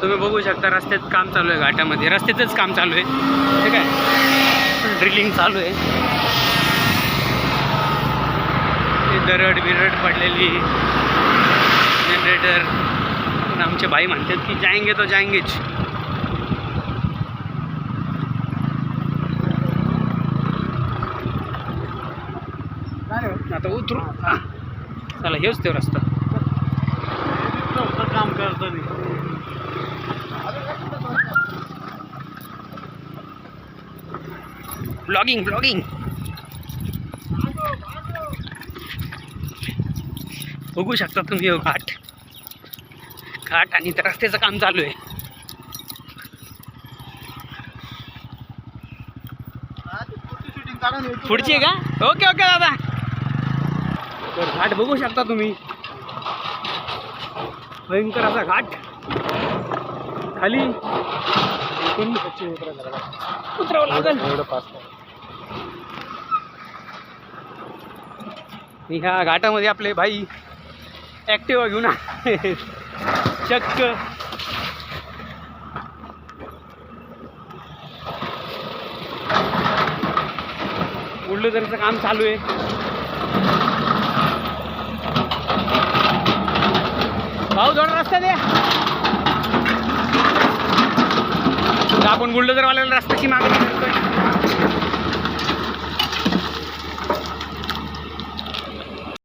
तुम्ही बघू शकता रस्त्यात काम चालू आहे घाटामध्ये. रस्त्यातच काम चालू आहे. ठीक आहे? ड्रिलिंग चालू आहे. दरड बिरड पडलेली जनरेटर आमचे भाई म्हणतात की जायंगे तो जायंगेच. आता उतरू. चला हेच ते रस्ता. काम करतो ब्लॉगिंग ब्लॉगिंग बघू शकता तुम्ही हो घाट. घाट आणि त्या रस्त्याचं काम चालू आहे. पुढची आहे का? ओके ओके दादा. तर घाट बघू शकता तुम्ही. भयंकर असा घाट. खाली. उतरावं लागेल. ह्या घाटामध्ये आपले भाई ॲक्टिवा घेऊन आले. चक्क. बुलडोझरचं काम चालू आहे. भाऊ थोडा रस्ता द्या आपण बुलडोजरवाल्याला रस्त्याची मागणी करतोय.